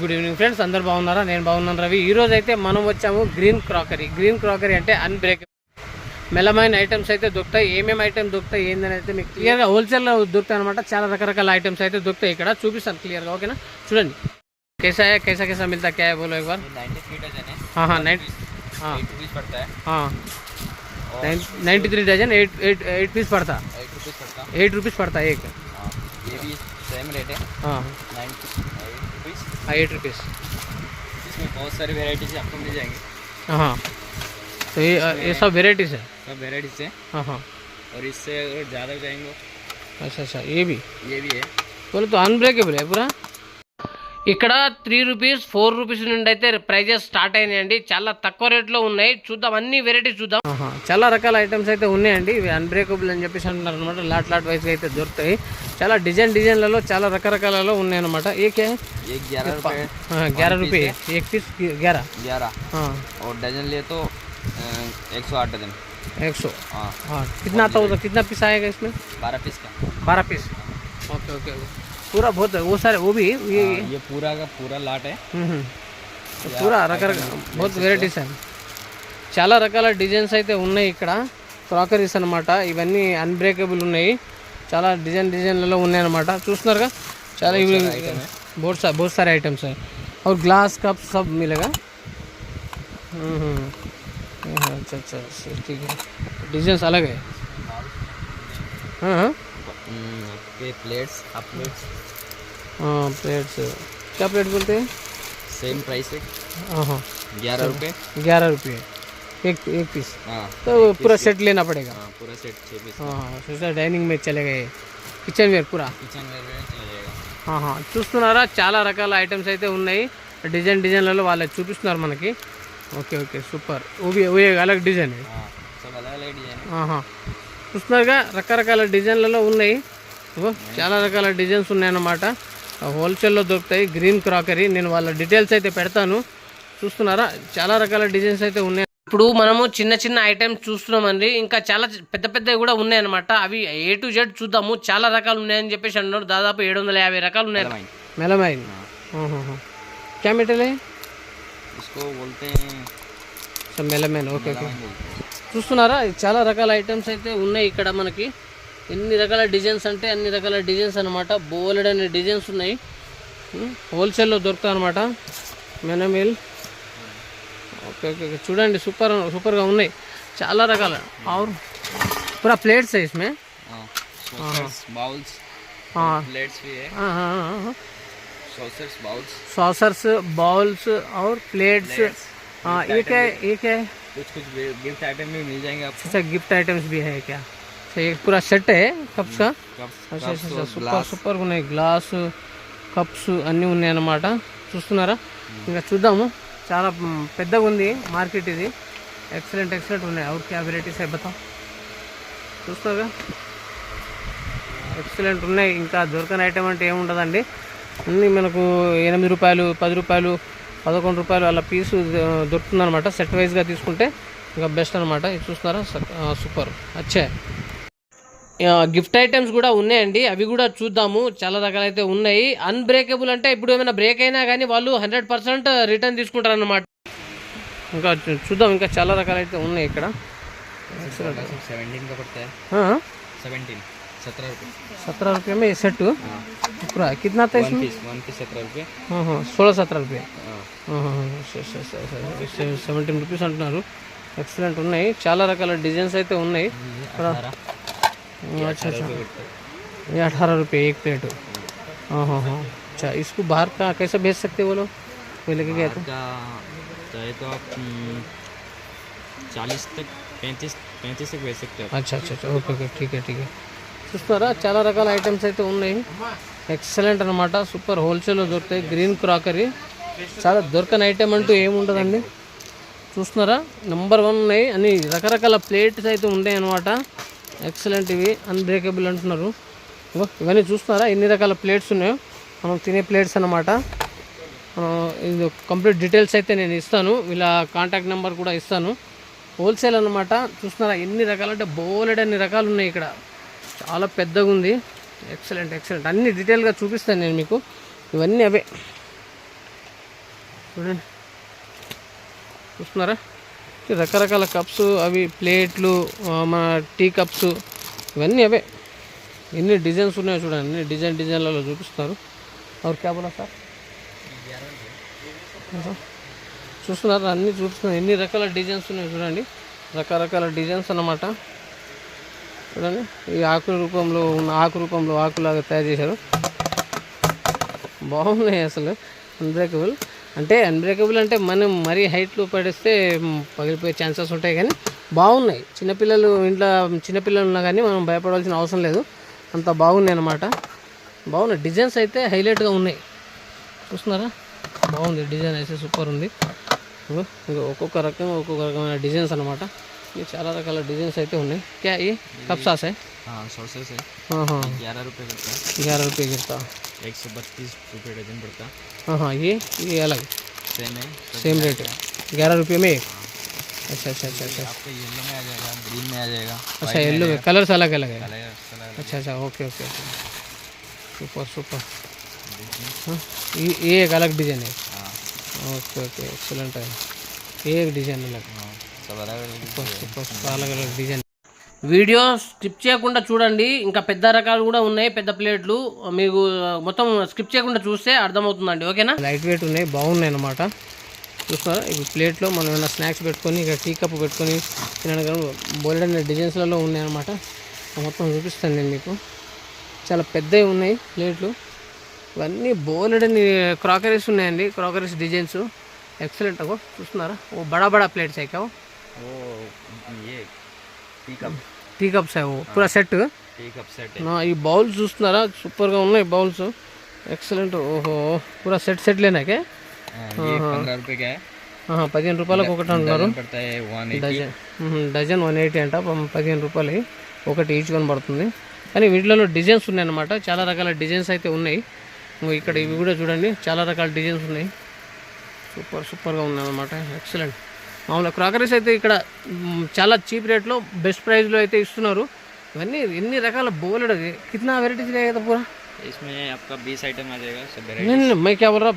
Good evening friends అందరు బాగున్నారా నేను బాగున్నాను రవి ఈ రోజు అయితే మనం వచ్చాము గ్రీన్ క్రాకరీ గ్రీన్ క్రాకరీ అంటే అన్బ్రేక్ మెలమైన ఐటమ్స్ అయితే దొరుకుతాయి ఏమేమి ఐటమ్స్ దొరుకుతాయి ఏందని అయితే మీకు క్లియర్గా హోల్సేల్లో దొరుకుతాయి అనమాట చాలా రకరకాల ఐటమ్స్ అయితే దొరుకుతాయి ఇక్కడ చూపిస్తాను క్లియర్గా ఓకేనా చూడండి कैसा है कैसा कैसा मिलता क्या है बोलो एक बार नाइन्टी थ्री डजन है हाँ हाँ नाइन हाँ एट रुपीज़ पड़ता है हाँ ninety three dozen eight eight eight piece पड़ता एट रुपीज़ पड़ता एट रुपीज़ पड़ता है एक हाँ ये भी सेम रेट है हाँ नाइन्टी एट रुपीज़ हाँ एट रुपीज़ इसमें बहुत सारी वेराइटीज आपको मिल जाएंगी हाँ तो ये ये सब वेराइटीज़ है सब वेराइटीज है हाँ हाँ और इससे अगर ज़्यादा जाएंगे अच्छा अच्छा ये भी ये भी है बोले तो అన్బ్రేకబుల్ పూరా ఇక్కడ త్రీ రూపీస్ ఫోర్ రూపీస్ నుండి అయితే ప్రైజెస్ స్టార్ట్ అయినాయండి చాలా తక్కువ రేట్లో ఉన్నాయి చూద్దాం అన్ని వెరైటీస్ చూద్దాం చాలా రకాల ఐటమ్స్ అయితే ఉన్నాయండి ఇవి అన్బ్రేకబుల్ అని చెప్పేసి అంటున్నారు అనమాట లాట్ లాట్ వైజ్గా అయితే దొరుకుతాయి చాలా డిజైన్ డిజైన్లలో చాలా రకరకాలలో ఉన్నాయి అనమాట ఏకే ये ग्यारह रुपये గ్యారా రూపీ ఏక్ పీస్ గ్యారా ग्यारह और डजन लिए तो एक सौ आठ डजन एक सौ हाँ हाँ कितना आता होगा कितना पीस आएगा इसमें बारह पीस का बारह पीस ओके ओके पूरा बहुत है वो सारे वो भी ये हाँ, ये पूरा का पूरा लाट है మ్మ్. పూరా రకరకాల బహుత్ వెరైటీస్ అండి చాలా రకాల డిజైన్స్ అయితే ఉన్నాయి ఇక్కడ క్రాకరీస్ అన్నమాట ఇవన్నీ అన్బ్రేకబుల్ ఉన్నాయి చాలా డిజైన్ డిజైన్లలో ఉన్నాయి అన్నమాట చూస్తున్నారుగా చాలా ఇవి बहुत सारे बहुत सारे आइटम्स है और ग्लास कप सब मिलेगा हम्म, हम्म। हाँ, अच्छा अच्छा अच्छा, ठीक है डिजाइन अलग है हाँ हाँ हम्म, ये प्लेट्स हाफ प्लेट्स हाँ प्लेट्स क्या प्लेट बोलते हैं सेम प्राइस है हाँ हाँ ग्यारह रुपये ग्यारह रुपये एक एक पीस हाँ तो पूरा सेट लेना पड़ेगा हाँ पूरा सेट छः पीस हाँ सोचा डाइनिंग में चलेगा ये కిచెన్ వేర్ పూరా किचन वेयर में चला जाएगा ఆహా. చూస్తున్నారా చాలా రకాల ఐటమ్స్ అయితే ఉన్నాయి డిజైన్ డిజైన్లలో వాళ్ళు చూపిస్తున్నారు మనకి ఓకే ఓకే సూపర్ ఓవి ఓవి అలగ్ డిజైన్ हाँ सब अलग अलग डिजाइन है ఆహా చూస్తున్నారుగా రకరకాల డిజైన్లలో ఉన్నాయి ఇగో చాలా రకాల డిజైన్స్ ఉన్నాయన్నమాట హోల్సేల్లో దొరుకుతాయి గ్రీన్ క్రాకరీ నేను వాళ్ళ డీటెయిల్స్ అయితే పెడతాను చూస్తున్నారా చాలా రకాల డిజైన్స్ అయితే ఉన్నాయి ఇప్పుడు మనము చిన్న చిన్న ఐటమ్స్ చూస్తున్నామండి ఇంకా చాలా పెద్ద పెద్దవి కూడా ఉన్నాయన్నమాట అవి ఏ టు జెడ్ చూద్దాము చాలా రకాలు ఉన్నాయని చెప్పేసి అన్నారు దాదాపు ఏడు వందల యాభై రకాలు ఉన్నాయి मेलमाइन। మెలమైన్ हाँ క్యా మెటల్ इसको बोलते हैं so melamine okay okay melamine बोलते हैं చూస్తున్నారా ఇది చాలా రకాల ఐటమ్స్ అయితే ఉన్నాయి ఇక్కడ మనకి ఎన్ని రకాల డిజైన్స్ అంటే అన్ని రకాల డిజైన్స్ అనమాట బోలెడని డిజైన్స్ ఉన్నాయి ఉమ్, హోల్సేల్లో దొరుకుతాయి అనమాట మెనమిల్ Okay okay okay. చూడండి సూపర్ సూపర్గా ఉన్నాయి చాలా రకాల ఆరు పూరా ప్లేట్స్ है इसमें हाँ सॉसर्स बाउल्स हाँ प्लेट्स भी है सॉसर्स बाउल्स सॉसर्स बाउल्स और प्लेट्स हाँ ये क्या है ये क्या है कुछ कुछ गिफ्ट आइटम भी मिल जाएंगे आपको अच्छा गिफ्ट आइटम्स भी है क्या अच्छा ये पूरा सेट है कप्स का कप्स అచ్చా, कप्स అచ్చా, और సూపర్ ग्लास సూపర్గా ఉన్నాయి గ్లాసు కప్స్ అన్నీ ఉన్నాయి అన్నమాట చూస్తున్నారా ఇంకా చూద్దాము చాలా పెద్దగా ఉంది మార్కెట్ ఇది. ఎక్సలెంట్ ఎక్సలెంట్ ఉన్నాయి. అవుట్ క్యా వెరైటీస్ అయిపోతాం. చూస్తావుగా? ఎక్సలెంట్ ఉన్నాయి. ఇంకా దొరకని ఐటమ్ అంటే ఏముండదండి అన్నీ మనకు ఎనిమిది రూపాయలు పది రూపాయలు పదకొండు రూపాయలు అలా పీసు దొరుకుతుందనమాట సెట్ వైజ్గా తీసుకుంటే ఇంకా బెస్ట్ అనమాట ఇది చూస్తున్నారా? సూపర్. అచ్చే. గిఫ్ట్ ఐటమ్స్ కూడా ఉన్నాయండి అవి కూడా చూద్దాము చాలా రకాలైతే ఉన్నాయి అన్బ్రేకబుల్ అంటే ఇప్పుడు ఏమైనా బ్రేక్ అయినా కానీ వాళ్ళు హండ్రెడ్ పర్సెంట్ రిటర్న్ తీసుకుంటారు అన్నమాట ఇంకా చూ- చూద్దాం ఇంకా చాలా రకాలైతే ఉన్నాయి ఇక్కడ सेवेंटीन का पड़ता है हाँ सेवेंटीन सत्रह रुपये सत्रह रुपये में ये सेट पूरा कितना था वन इसमें पीस वन पीस सत्रह रुपये हाँ हाँ सोलह सत्रह रुपये हाँ సెవెంటీన్ రూపీస్ అంటున్నారు ఎక్సలెంట్ ఉన్నాయి చాలా రకాల డిజైన్స్ అయితే ఉన్నాయి अठारह अच्छा अच्छा ये अठारह रुपये एक प्लेट हाँ हाँ हाँ अच्छा इसको बाहर का कैसे भेज सकते वो लोग कोई लेके गया तो का चाहे तो आप चालीस तक पैंतीस पैंतीस तक भेज सकते हो अच्छा अच्छा अच्छा ఓకే ఓకే ఠీక్ ఠీక్ చూస్తున్నారా చాలా రకాల ఐటమ్స్ అయితే ఉన్నాయి ఎక్సలెంట్ అనమాట సూపర్ హోల్సేల్లో దొరుకుతాయి గ్రీన్ క్రాకరీ చాలా దొరకని ఐటమ్ అంటూ ఏముండదండి చూస్తున్నారా నెంబర్ వన్ ఉన్నాయి అన్ని రకరకాల ప్లేట్స్ అయితే ఉన్నాయి అనమాట ఎక్సలెంట్ ఇవి అన్బ్రేకబుల్ అంటున్నారు ఇవన్నీ చూస్తున్నారా? ఎన్ని రకాల ప్లేట్స్ ఉన్నాయో? మనం తినే ప్లేట్స్ అన్నమాట. ఇది కంప్లీట్ డీటెయిల్స్ అయితే నేను ఇస్తాను. వీళ్ళ కాంటాక్ట్ నెంబర్ కూడా ఇస్తాను. హోల్సేల్ అన్నమాట. చూస్తున్నారా? ఎన్ని రకాలు అంటే బోలెడ్ అన్ని రకాలు ఉన్నాయి ఇక్కడ. చాలా పెద్దగా ఉంది. Excellent excellent. అన్ని డీటెయిల్గా చూపిస్తాను నేను మీకు. ఇవన్నీ అవే. చూడండి. చూస్తున్నారా? రకరకాల కప్స్ అవి ప్లేట్లు మన టీ కప్స్ ఇవన్నీ అవే. ఎన్ని డిజైన్స్ ఉన్నాయో చూడండి. డిజైన్ డిజైన్లలో చూపిస్తారు ఎవరు కేవలం సార్ చూస్తున్నారు అన్నీ చూపిస్తున్నారు. ఎన్ని రకాల డిజైన్స్ ఉన్నాయి చూడండి. రకరకాల డిజైన్స్ అన్నమాట. చూడండి. ఈ ఆకుల రూపంలో ఉన్న ఆకు రూపంలో ఆకులాగా తయారు చేశారు. బాగున్నాయి అసలు. అన్బ్రేకబుల్ అంటే అన్బ్రేకబుల్ అంటే మనం మరీ హైట్లో పడేస్తే పగిలిపోయే ఛాన్సెస్ ఉంటాయి కానీ బాగున్నాయి. చిన్నపిల్లలు ఇంట్లో చిన్నపిల్లలు ఉన్నా కానీ మనం భయపడాల్సిన అవసరం లేదు. అంత బాగున్నాయి అన్నమాట. బాగున్నాయి. డిజైన్స్ అయితే హైలైట్గా ఉన్నాయి. చూస్తున్నారా? బాగుంది. డిజైన్ అయితే సూపర్ ఉంది. ఇంకా ఒక్కొక్క రకం ఒక్కొక్క రకమైన డిజైన్స్ అనమాట ఇవి చాలా రకాల డిజైన్స్ అయితే ఉన్నాయి. క్యా ఈ కప్సాసే? हाँ है हाँ, हाँ। ग्यारह रुपये करता ग्यारह रुपये गिरता एक सौ बत्तीस रुपये डजन पड़ता। हाँ हाँ ये ये अलग। सेम है तो सेम रेट है। ग्यारह रुपये में? एक अच्छा अच्छा अच्छा अच्छा। आपका येलो में आ जाएगा ग्रीन में आ जाएगा। अच्छा येलो में कलर से अलग अलग है। अच्छा अच्छा ओके ओके सुपर सुपर ये एक अलग डिज़ाइन है। ओके ओके एक्सलेंट है। एक डिज़ाइन अलग। सुपर सुपर अलग अलग डिज़ाइन వీడియో స్కిప్ చేయకుండా చూడండి. ఇంకా పెద్ద రకాలు కూడా ఉన్నాయి పెద్ద ప్లేట్లు. మీకు మొత్తం స్కిప్ చేయకుండా చూస్తే అర్థమవుతుందండి. ఓకేనా? లైట్ వెయిట్ ఉన్నాయి బాగున్నాయి అనమాట చూస్తారా ఇవి ప్లేట్లో మనం ఏమైనా స్నాక్స్ పెట్టుకొని ఇక టీ కప్ పెట్టుకొని బోల్డెన్ డిజైన్స్లలో ఉన్నాయి అనమాట మొత్తం చూపిస్తాను నేను మీకు. చాలా పెద్దవి ఉన్నాయి ప్లేట్లు. ఇవన్నీ బోల్డెన్ క్రాకరీస్ ఉన్నాయండి. క్రాకరీస్ డిజైన్స్ ఎక్సలెంట్ అగో చూస్తున్నారా? ఓ బడా బడా ప్లేట్స్ అయికావు టీకప్ టీ కప్స్ అవి పూరా సెట్ సెట్ ఈ బౌల్స్ చూస్తున్నారా? సూపర్గా ఉన్నాయి బౌల్స్. ఎక్సలెంట్ ఓహో పూరా సెట్ సెట్లేనాకే పదిహేను రూపాయలకు ఒకటి అంటున్నారు. డజన్ డజన్ వన్ ఎయిటీ అంట. పదిహేను రూపాయలు ఒకటి ఈచ్ కొని పడుతుంది కానీ వీటిలో డిజైన్స్ ఉన్నాయన్నమాట. చాలా రకాల డిజైన్స్ అయితే ఉన్నాయి. ఇక్కడ ఇవి కూడా చూడండి. చాలా రకాల డిజైన్స్ ఉన్నాయి. సూపర్ సూపర్గా ఉన్నాయి అన్నమాట ఎక్సలెంట్ మామూలుగా క్రాకరీస్ అయితే ఇక్కడ చాలా చీప్ రేట్లో బెస్ట్ ప్రైస్లో అయితే ఇస్తున్నారు. ఇవన్నీ ఎన్ని రకాల బోలెడ్ అది. కిतना వెరైటీస్ रहेगा पूरा इसमें आपका बीस आइटम आ जाएगा सब नहीं नहीं मैं क्या बोल रहा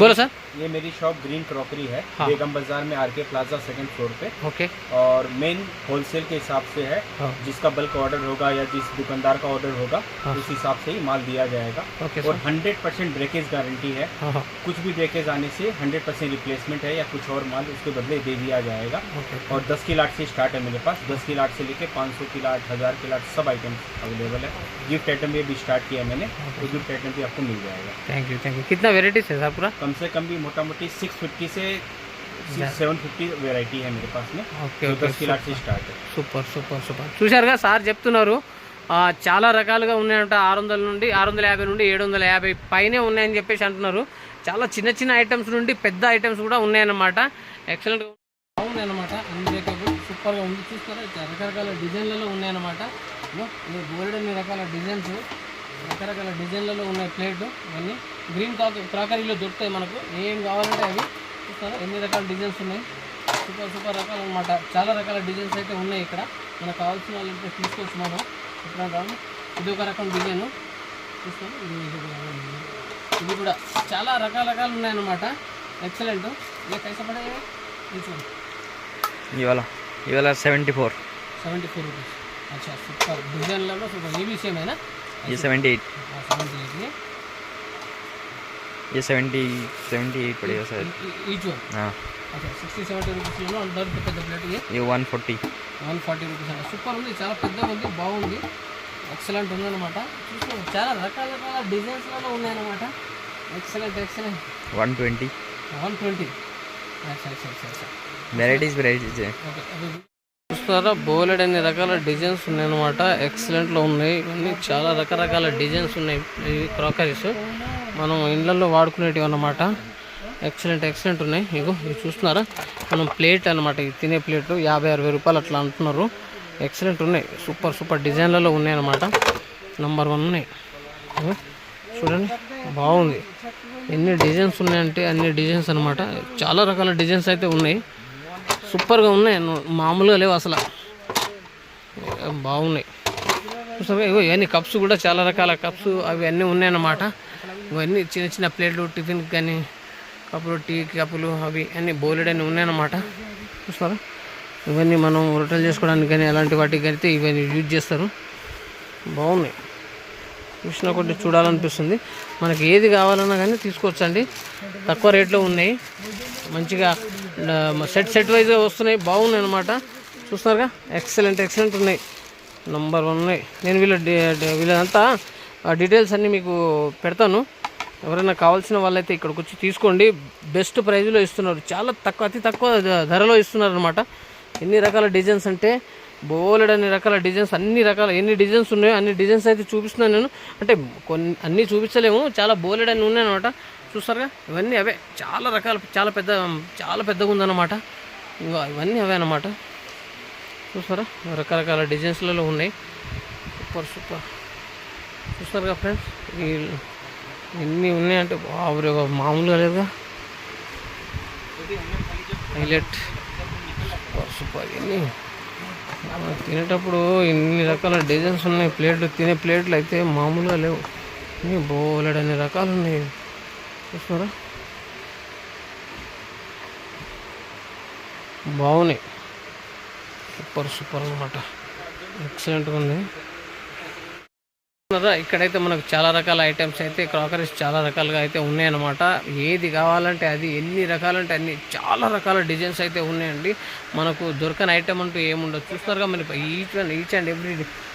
बोलो सर ये मेरी शॉप ग्रीन क्रॉकरी है हाँ। बेगम बाज़ार में आरके प्लाजा सेकंड फ्लोर पे। ओके और मेन होलसेल के हिसाब से है हाँ। जिसका बल्क ऑर्डर होगा या जिस दुकानदार का ऑर्डर होगा हाँ। उस हिसाब से ही माल दिया जाएगा। ओके और 100 परसेंट ब्रेकेज गारंटी है। हाँ हाँ। कुछ भी ब्रेकेज आने से 100 परसेंट रिप्लेसमेंट है या कुछ और माल उसके बदले दे दिया जाएगा। और 10 की लाट से स्टार्ट है मेरे पास। 10 की लाट से लेके 500 की लाट हज़ार की लाट सब आइटम अवेलेबल है। गिफ्ट आइटम भी अभी स्टार्ट किया मैंने। तो गिफ्ट आइटम भी आपको मिल जाएगा। थैंक यू थैंक यू कितना वेराइटीज है पूरा? कम से कम भी मोटा मोटी सिक्स फिफ्टी से सेवन फिफ्टी वेराइटी है मेरे पास में ఓకే तो ఓకే दस की लाट से स्टार्ट है సూపర్ సూపర్ సూపర్ చూశారుగా సార్ చెప్తున్నారు ఆ, చాలా రకాలుగా ఉన్నాయంట ఆరు వందల నుండి ఆరు వందల యాభై నుండి ఏడు వందల యాభై పైనే ఉన్నాయని చెప్పేసి అంటున్నారు చాలా చిన్న చిన్న ఐటమ్స్ నుండి పెద్ద ఐటమ్స్ కూడా ఉన్నాయన్నమాట ఎక్సలెంట్ బాగున్నాయన్నమాట అన్బ్రేకబుల్ సూపర్గా ఉంది చూస్తారా ఇట్లా రకరకాల డిజైన్లలో ఉన్నాయన్నమాట ఇగో, ఈ బోల్డ్ అన్ని రకాల డిజైన్స్ రకరకాల డిజైన్లలో ఉన్నాయి ప్లేట్లు ఇవన్నీ. గ్రీన్ కాక క్రాకరీలో దొరుకుతాయి మనకు. ఏం కావాలంటే అవి చూస్తారు ఎన్ని రకాల డిజైన్స్ ఉన్నాయి? సూపర్ సూపర్ రకాలు అనమాట చాలా రకాల డిజైన్స్ అయితే ఉన్నాయి ఇక్కడ. మనకు కావాల్సిన వాళ్ళంటే తీసుకోవచ్చు మనం. ఎప్పుడైనా ఇది ఒక రకం డిజైను. చూస్తాం ఇది ఇది కూడా చాలా రకాల రకాలు ఉన్నాయన్నమాట ఎక్సలెంట్. ఇలా కైసపడే తీసుకోండి. ఇవాళ ఇవాళ seventy four seventy four rupees. అచ్చా సూపర్. డిజైన్లలో సూపర్. ఏ విషయమైనా? ये सेवेंटी एट సెవెంటీ ఎయిట్ ये सेवेंटी सेवेंटी एट पड़ेगा शायद ఈచ్ వన్ हाँ అచ్చా సిక్స్టీ సెవెంటీ రూపీస్లో దొరుకుతుంది పెద్ద ప్లేట్ ఇది ये one forty one forty rupees అంట సూపర్ ఉంది చాలా పెద్దగా ఉంది బాగుంది ఎక్సలెంట్ ఉందన్నమాట చూసుకోండి చాలా రకాల రకాల డిజైన్స్లలో ఉన్నాయన్నమాట excellent excellent one twenty one twenty అచ్చా అచ్చా అచ్చా అచ్చా वेराइटीज वेराइटीज है ఓకే చూస్తారా బోలెడ్ అన్ని రకాల డిజైన్స్ ఉన్నాయన్నమాట. ఎక్సలెంట్లో ఉన్నాయి. ఇవన్నీ చాలా రకరకాల డిజైన్స్ ఉన్నాయి. ఇవి క్రాకరీస్. మనం ఇళ్ళల్లో వాడుకునేటివి అన్నమాట. ఎక్సలెంట్ ఎక్సలెంట్ ఉన్నాయి. ఇగో ఇవి చూస్తున్నారా? మనం ప్లేట్ అన్నమాట. ఇది తినే ప్లేట్ యాభై అరవై రూపాయలు అట్లా అంటున్నారు. ఎక్సలెంట్ ఉన్నాయి. సూపర్ సూపర్ డిజైన్లలో ఉన్నాయి అన్నమాట. నెంబర్ వన్ ఉన్నాయి. చూడండి. బాగుంది. ఎన్ని డిజైన్స్ ఉన్నాయంటే అన్ని డిజైన్స్ అనమాట చాలా రకాల డిజైన్స్ అయితే ఉన్నాయి. సూపర్గా ఉన్నాయి. మామూలుగా లేవు అసలు. బాగున్నాయి. చూసావా? ఇగో ఇవన్నీ కప్స్ కూడా చాలా రకాల కప్స్ అవి అన్నీ ఉన్నాయన్నమాట. ఇవన్నీ చిన్న చిన్న ప్లేట్లు టిఫిన్ కానీ కప్పులు టీ కప్పులు అవి అన్నీ బోలెడ్ అన్నీ ఉన్నాయన్నమాట. చూస్తారా ఇవన్నీ మనం రొట్టెలు చేసుకోవడానికి కానీ అలాంటి వాటికి అయితే ఇవన్నీ యూజ్ చేస్తారు. బాగున్నాయి. చూసినా ఒకటి చూడాలనిపిస్తుంది. మనకి ఏది కావాలన్నా కానీ తీసుకోవచ్చండి. తక్కువ రేట్లో ఉన్నాయి. మంచిగా సెట్ సెట్ వైజ్గా వస్తున్నాయి. బాగున్నాయి అనమాట చూస్తున్నారుగా? ఎక్సలెంట్ ఎక్సలెంట్ ఉన్నాయి. నంబర్ వన్ ఉన్నాయి. నేను వీళ్ళ వీళ్ళంతా డీటెయిల్స్ అన్నీ మీకు పెడతాను. ఎవరైనా కావాల్సిన వాళ్ళైతే ఇక్కడికి వచ్చి తీసుకోండి బెస్ట్ ప్రైజ్లో ఇస్తున్నారు. చాలా తక్కువ అతి తక్కువ ధరలో ఇస్తున్నారు అనమాట ఎన్ని రకాల డిజైన్స్ అంటే బోలెడ్ అన్ని రకాల డిజైన్స్ అన్ని రకాల ఎన్ని డిజైన్స్ ఉన్నాయో అన్ని డిజైన్స్ అయితే చూపిస్తున్నాను నేను. అంటే కొన్ని అన్నీ చూపించలేము. చాలా బోలెడ్ అని ఉన్నాయి అనమాట చూస్తారుగా? ఇవన్నీ అవే. చాలా రకాల చాలా పెద్ద చాలా పెద్దగా ఉందన్నమాట. ఇంకా ఇవన్నీ అవే అనమాట చూస్తారా? రకరకాల డిజైన్స్లలో ఉన్నాయి. Super super. చూస్తారుగా ఫ్రెండ్స్? ఈ ఎన్ని ఉన్నాయంటే బాబు మామూలుగా లేదుగా. హైలైట్. Super super. ఎన్ని? తినేటప్పుడు ఇన్ని రకాల డిజైన్స్ ఉన్నాయి. ప్లేట్లు తినే ప్లేట్లు అయితే మామూలుగా లేవు. అన్ని బోలెడన్ని రకాలు ఉన్నాయి. చూస్తున్నారా బాగున్నాయి. సూపర్ సూపర్ అనమాట ఎక్సలెంట్గా ఉంది. చూస్తున్నారా? ఇక్కడైతే మనకు చాలా రకాల ఐటమ్స్ అయితే క్రాకరీస్ చాలా రకాలుగా అయితే ఉన్నాయన్నమాట. ఏది కావాలంటే అది ఎన్ని రకాలంటే అన్ని చాలా రకాల డిజైన్స్ అయితే ఉన్నాయండి. మనకు దొరకని ఐటమ్ అంటూ ఏముండదు చూస్తారుగా మరి each and each and every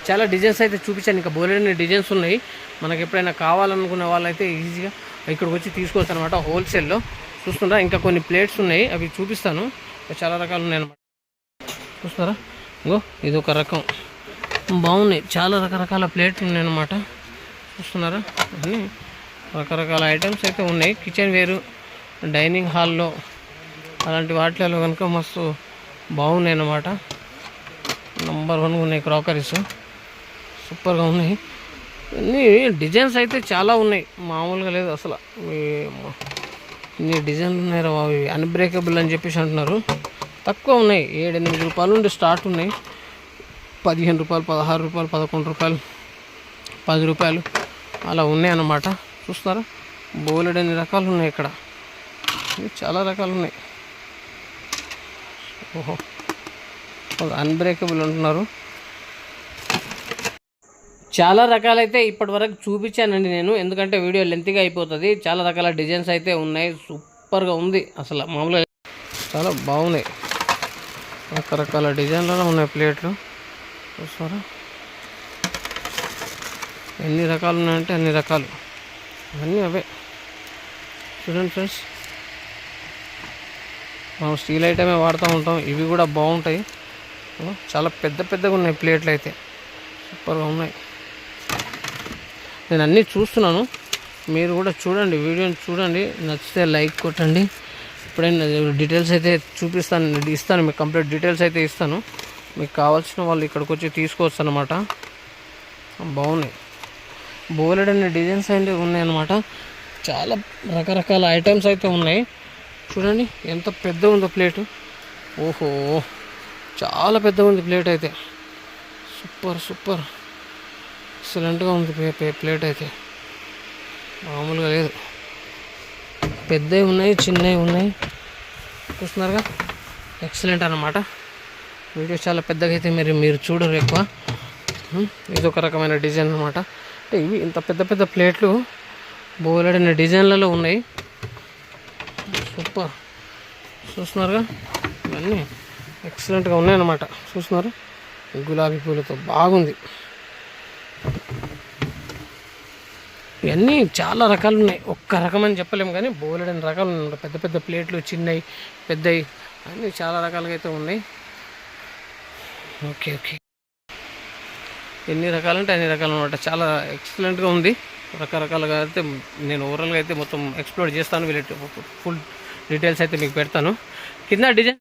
చాలా డిజైన్స్ అయితే చూపించాను. ఇంకా బోలెడని డిజైన్స్ ఉన్నాయి. మనకు ఎప్పుడైనా కావాలనుకునే వాళ్ళైతే ఈజీగా ఇక్కడికి వచ్చి తీసుకోవచ్చు అనమాట హోల్సేల్లో చూస్తున్నారా? ఇంకా కొన్ని ప్లేట్స్ ఉన్నాయి. అవి చూపిస్తాను. చాలా రకాలు ఉన్నాయి అనమాట చూస్తారా ఇంకో ఇది ఒక రకం. బాగున్నాయి. చాలా రకరకాల ప్లేట్లు ఉన్నాయన్నమాట. చూస్తున్నారా? అన్నీ రకరకాల ఐటమ్స్ అయితే ఉన్నాయి. కిచెన్ వేరు డైనింగ్ హాల్లో అలాంటి వాటిలలో కనుక మస్తు బాగున్నాయి అన్నమాట నంబర్ వన్ ఉన్నాయి క్రాకరీస్. సూపర్గా ఉన్నాయి. అన్నీ డిజైన్స్ అయితే చాలా ఉన్నాయి. మామూలుగా లేదు అసలు. ఇన్ని డిజైన్లు ఉన్నాయి రా అన్బ్రేకబుల్ అని చెప్పేసి అంటున్నారు. తక్కువ ఉన్నాయి. ఏడెనిమిది రూపాయలు రూపాయల నుండి స్టార్ట్ ఉన్నాయి. పదిహేను రూపాయలు పదహారు రూపాయలు పదకొండు రూపాయలు పది రూపాయలు అలా ఉన్నాయి అన్నమాట చూస్తారా? బోలెడ్ అన్ని రకాలు ఉన్నాయి ఇక్కడ. చాలా రకాలు ఉన్నాయి. ఓహో. అన్బ్రేకబుల్ అంటున్నారు. చాలా రకాలైతే ఇప్పటి వరకు చూపించానండి నేను. ఎందుకంటే వీడియో లెంత్గా అయిపోతుంది. చాలా రకాల డిజైన్స్ అయితే ఉన్నాయి. సూపర్గా ఉంది. అసలు మామూలుగా చాలా బాగున్నాయి. రకరకాల డిజైన్లలో ఉన్నాయి ప్లేట్లు. చూస్తారా ఎన్ని రకాలు ఉన్నాయంటే అన్ని రకాలు. అన్నీ అవే. చూడండి ఫ్రెండ్స్. మనం స్టీల్ ఐటమే వాడుతూ ఉంటాం. ఇవి కూడా బాగుంటాయి. చాలా పెద్ద పెద్దగా ఉన్నాయి ప్లేట్లు అయితే. సూపర్గా ఉన్నాయి. నేను అన్నీ చూస్తున్నాను. మీరు కూడా చూడండి వీడియోని చూడండి. నచ్చితే లైక్ కొట్టండి. ఇప్పుడైనా డీటెయిల్స్ అయితే చూపిస్తాను ఇస్తాను మీకు కంప్లీట్ డీటెయిల్స్ అయితే ఇస్తాను. మీకు కావాల్సిన వాళ్ళు ఇక్కడికి వచ్చి తీసుకోవచ్చు అనమాట బాగున్నాయి బోలెడన్ని డిజైన్స్ అయితే ఉన్నాయన్నమాట. చాలా రకరకాల ఐటమ్స్ అయితే ఉన్నాయి. చూడండి ఎంత పెద్ద ఉందో ప్లేటు. ఓహో చాలా పెద్దగా ఉంది ప్లేట్ అయితే. Super super. ఎక్సలెంట్గా ఉంది ప్లేట్ అయితే. మామూలుగా లేదు. పెద్దవి ఉన్నాయి చిన్నవి ఉన్నాయి. చూస్తున్నారుగా? ఎక్సలెంట్ అన్నమాట. వీడియో చాలా పెద్దగా అయితే మీరు మీరు చూడరు ఎక్కువ. ఇదొక ఇది ఒక రకమైన డిజైన్ అనమాట అంటే ఇవి ఇంత పెద్ద పెద్ద ప్లేట్లు బోలెడిన డిజైన్లలో ఉన్నాయి. సూపర్. చూస్తున్నారుగా? ఇవన్నీ ఎక్సలెంట్గా ఉన్నాయన్నమాట చూస్తున్నారు? గులాబీ పూలతో బాగుంది. ఇవన్నీ చాలా రకాలు ఉన్నాయి. ఒక్క రకమని చెప్పలేము కానీ బోలెడని రకాలు ఉన్నాయి. పెద్ద పెద్ద ప్లేట్లు చిన్నవి పెద్దవి అన్నీ చాలా రకాలుగా అయితే ఉన్నాయి. Okay okay. ఎన్ని రకాలంటే అన్ని రకాలు అనమాట చాలా ఎక్సలెంట్గా ఉంది. రకరకాలుగా అయితే నేను ఓవరాల్గా అయితే మొత్తం ఎక్స్ప్లోర్ చేస్తాను. వీళ్ళ ఫుల్ డీటెయిల్స్ అయితే మీకు పెడతాను. కింద డిజైన్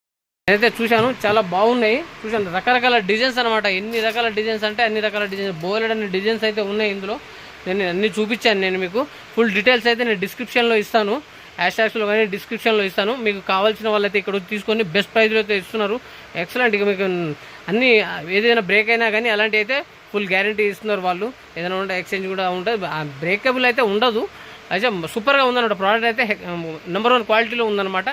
నేనైతే చూశాను. చాలా బాగున్నాయి. చూశాను. రకరకాల డిజైన్స్ అనమాట. ఎన్ని రకాల డిజైన్స్ అంటే అన్ని రకాల డిజైన్స్. బోలెడ్ డిజైన్స్ అయితే ఉన్నాయి ఇందులో. నేను అన్ని చూపించాను నేను మీకు. ఫుల్ డీటెయిల్స్ అయితే నేను డిస్క్రిప్షన్లో ఇస్తాను. హ్యాష్ ట్యాగ్స్లో కానీ డిస్క్రిప్షన్లో ఇస్తాను. మీకు కావాల్సిన వాళ్ళైతే ఇక్కడ తీసుకొని బెస్ట్ ప్రైస్లో అయితే ఇస్తున్నారు. ఎక్సలెంట్ ఇక మీకు అన్ని ఏదైనా బ్రేక్ అయినా కానీ అలాంటి అయితే ఫుల్ గ్యారంటీ ఇస్తున్నారు వాళ్ళు. ఏదైనా ఉంటే ఎక్స్చేంజ్ కూడా ఉంటుంది. బ్రేకబుల్ అయితే ఉండదు. అయితే సూపర్గా ఉందన్నమాట. ప్రోడక్ట్ అయితే నెంబర్ వన్ క్వాలిటీలో ఉందన్నమాట.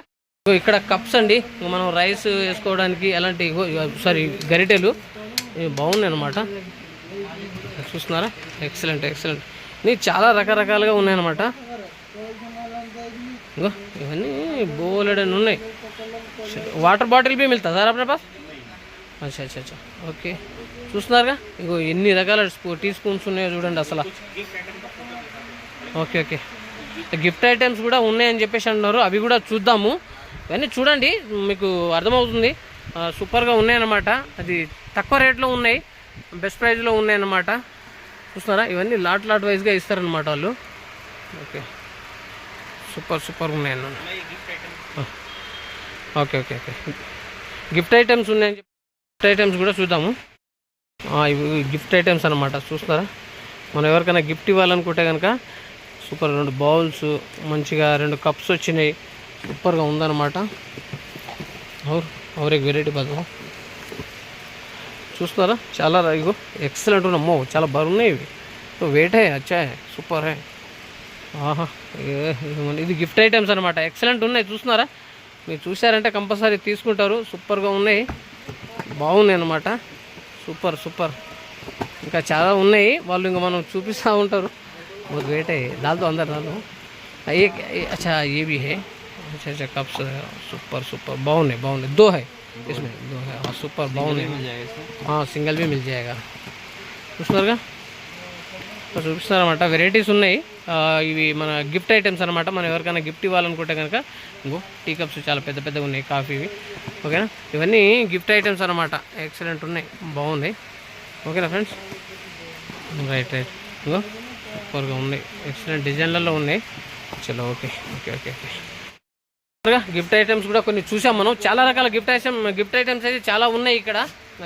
ఇక్కడ కప్స్ అండి. మనం రైస్ వేసుకోవడానికి అలాంటి సారీ గరిటెలు. బాగున్నాయి అనమాట చూస్తున్నారా? ఎక్సలెంట్ ఎక్సలెంట్ నీ చాలా రకరకాలుగా ఉన్నాయన్నమాట. ఇంకో ఇవన్నీ బోలెడని ఉన్నాయి. వాటర్ బాటిల్ బి మిల్తా సార్ అప్పుడు పాస్? అచ్చా అచ్చా అచ్చా ఓకే. చూస్తున్నారుగా? ఇంకో ఎన్ని రకాల స్పూ టీ స్పూన్స్ ఉన్నాయో చూడండి అసలు. Okay okay. గిఫ్ట్ ఐటమ్స్ కూడా ఉన్నాయని చెప్పేసి అంటున్నారు. అవి కూడా చూద్దాము. ఇవన్నీ చూడండి మీకు అర్థమవుతుంది. సూపర్గా ఉన్నాయన్నమాట. అది తక్కువ రేట్లో ఉన్నాయి బెస్ట్ ప్రైజ్లో ఉన్నాయన్నమాట. చూస్తున్నారా? ఇవన్నీ లాట్ లాట్ వైజ్గా ఇస్తారనమాట వాళ్ళు. ఓకే. సూపర్ సూపర్గా ఉన్నాయన్న okay okay okay. Gift items ఉన్నాయని చెప్పి గిఫ్ట్ ఐటమ్స్ కూడా చూద్దాము. ఇవి గిఫ్ట్ ఐటమ్స్ అనమాట చూస్తారా మనం ఎవరికైనా గిఫ్ట్ ఇవ్వాలనుకుంటే కనుక సూపర్ రెండు బౌల్స్ మంచిగా రెండు కప్స్ వచ్చినాయి. సూపర్గా ఉందన్నమాట. అవురు అవురేకి వెరైటీ బాగా చూస్తున్నారా? చాలా ఇగో ఎక్సలెంట్ ఉన్నమ్మో చాలా బాగున్నాయి ఇవి. వెయిట్ హే అచ్చా సూపర్ హే ఆహా ఏ- ఇదిగోండి. ఇది గిఫ్ట్ ఐటమ్స్ అనమాట ఎక్సలెంట్ ఉన్నాయి చూస్తున్నారా మీరు చూసారంటే కంపల్సరీ తీసుకుంటారు సూపర్గా ఉన్నాయి బాగున్నాయి అనమాట సూపర్ సూపర్ ఇంకా చాలా ఉన్నాయి వాళ్ళు ఇంకా మనం చూపిస్తూ ఉంటారు बहुत वेट है डाल दो अंदर डालो ये ये- अच्छा ये भी है अच्छा अच्छा कप्स सुपर सुपर बाउन है बाउन है दो है इसमें दो है हाँ सुपर बाउन है मिल जाएगा इसमें हाँ सिंगल भी मिल जाएगा చూస్తున్నారుగా ఇక్కడ చూపిస్తారన్నమాట వెరైటీస్ ఉన్నాయి. ఇవి మన గిఫ్ట్ ఐటమ్స్ అనమాట మనం ఎవరికైనా గిఫ్ట్ ఇవ్వాలనుకుంటే కనుక ఇంకో టీ కప్స్ చాలా పెద్ద పెద్దగా ఉన్నాయి కాఫీవి ఓకేనా? ఇవన్నీ గిఫ్ట్ ఐటమ్స్ అనమాట ఎక్సలెంట్ ఉన్నాయి. బాగున్నాయి ఓకేనా ఫ్రెండ్స్ రైట్ రైట్ ఇంకో సూపర్గా ఉన్నాయి ఎక్సలెంట్ డిజైన్లలో ఉన్నాయి. చలో okay okay okay okay. Gift items కూడా కొన్ని చూసాం మనం. చాలా రకాల గిఫ్ట్ ఐటమ్ గిఫ్ట్ ఐటమ్స్ అయితే చాలా ఉన్నాయి ఇక్కడ.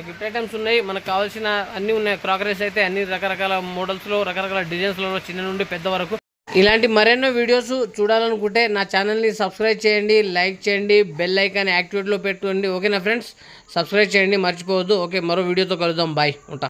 గిఫ్ట్ ఐటమ్స్ ఉన్నాయి. మనకు కావాల్సిన అన్ని ఉన్నాయి. క్రాకరీస్ అయితే అన్ని రకరకాల మోడల్స్లో రకరకాల డిజైన్స్లో చిన్న నుండి పెద్ద వరకు. ఇలాంటి మరెన్నో వీడియోస్ చూడాలనుకుంటే నా ఛానల్ని సబ్స్క్రైబ్ చేయండి లైక్ చేయండి బెల్ ఐకాన్ యాక్టివేట్లో పెట్టుకోండి. ఓకేనా ఫ్రెండ్స్ సబ్స్క్రైబ్ చేయండి మర్చిపోవద్దు. ఓకే మరో వీడియోతో కలుద్దాం. బాయ్ ఉంటా.